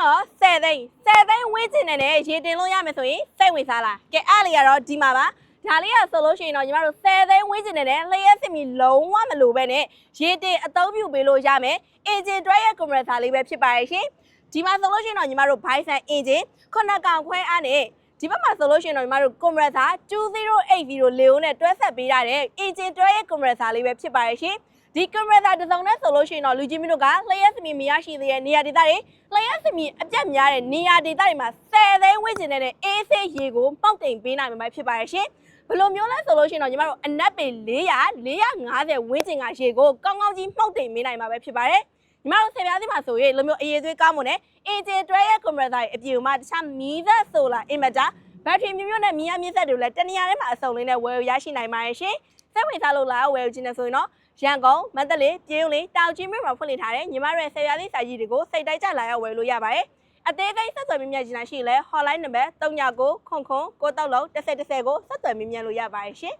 တော့10သိန်း10သိန်းဝင်းကျင်နေနဲ့ရေတင်လို့ရမယ်ဆိုရင်စိတ်ဝင်စားလားကဲအဲ့လေကတော့ဒီမှာပါဒါလေးကဆိုလို့ရှိရင်တော့ညီမတို့10သိန်းဝင်းကျင်နေနဲ့လျှက်စစ်မီလုံးဝမလိုပဲနဲ့ရေတင်အသုံးပြုပေးလို့ရမယ်အင်ဂျင်တွဲရဲ့ကွန်ပရက်ဆာလေးပဲဖြစ်ပါရဲ့ရှင်ဒီမှာဆိုလို့ရှိရင်တော့ညီမတို့ဘိုင်ဆန်အင်ဂျင်ခုနှစ်ကောင်ခွဲအားနဲ့ဒီဘက်မှာဆိုလို့ရှိရင်တော့ညီမတို့ကွန်ပရက်ဆာ2080လေယိုနဲ့တွဲဆက်ပေးရတဲ့အင်ဂျင်တွဲရဲ့ကွန်ပရက်ဆာလေးပဲဖြစ်ပါရဲ့ရှင် ဒီကွန်ပရက်ဆာတစ်စုံနဲ့ဆိုလို့ရှိရင်တော့လူကြီးမင်းတို့ကလျှက်စစ်မီမရရှိသေးတဲ့နေရာဒေသတွေလျှက်စမီအပြတ်များတဲ့နေရာဒေသတွေမှာ10သိန်းဝန်းကျင်တဲ့အေးဆေးရေကိုပေါက်တိမ်ပေးနိုင်မှာဖြစ်ပါရဲ့ရှင်ဘယ်လိုမျိုးလဲဆိုလို့ရှိရင်တော့ညီမတို့အနက်ပေ400 450ဝန်းကျင်ကရေကိုကောင်းကောင်းကြီးမှုတ်တိမ်ပေးနိုင်မှာပဲဖြစ်ပါတယ်ညီမတို့ဆယ်ပြားစီမှာဆိုရင်လိုမျိုးအရေးသွေးကောင်းမွန်တဲ့ AJ တွဲရဲ့ကွန်ပရက်ဆာရဲ့အပြည့်အမတခြားမီးသက်ဆိုလာအင်မတာဘက်ထရီမျိုးမျိုးနဲ့မီးရမြင့်ဆက်တွေလည်းတနေရာထဲမှာအစုံလေးနဲ့ဝယ်ရရှိနိုင်ပါရဲ့ရှင်စိတ်ဝင်စားလို့လားဝယ်ယူခြင်းနဲ့ဆိုရင်တော့ ရန်ကုန်မန္တလေးပြည်ုံလေးတောင်ကြီးမြို့မှာဖွင့်လှစ်ထားတဲ့ညီမတို့ရဲ့ဆယ်ပြားစီစာကြီးတွေကိုစိတ်တိုက်ကြလာရောက်ဝယ်လို့ရပါတယ်အသေးစိတ်ဆက်သွယ်မြင်မြတ်ခြင်းရှိလဲ hotline number 3999 939 3010ကိုဆက်သွယ်မြင်မြတ်လို့ရပါတယ်ရှင်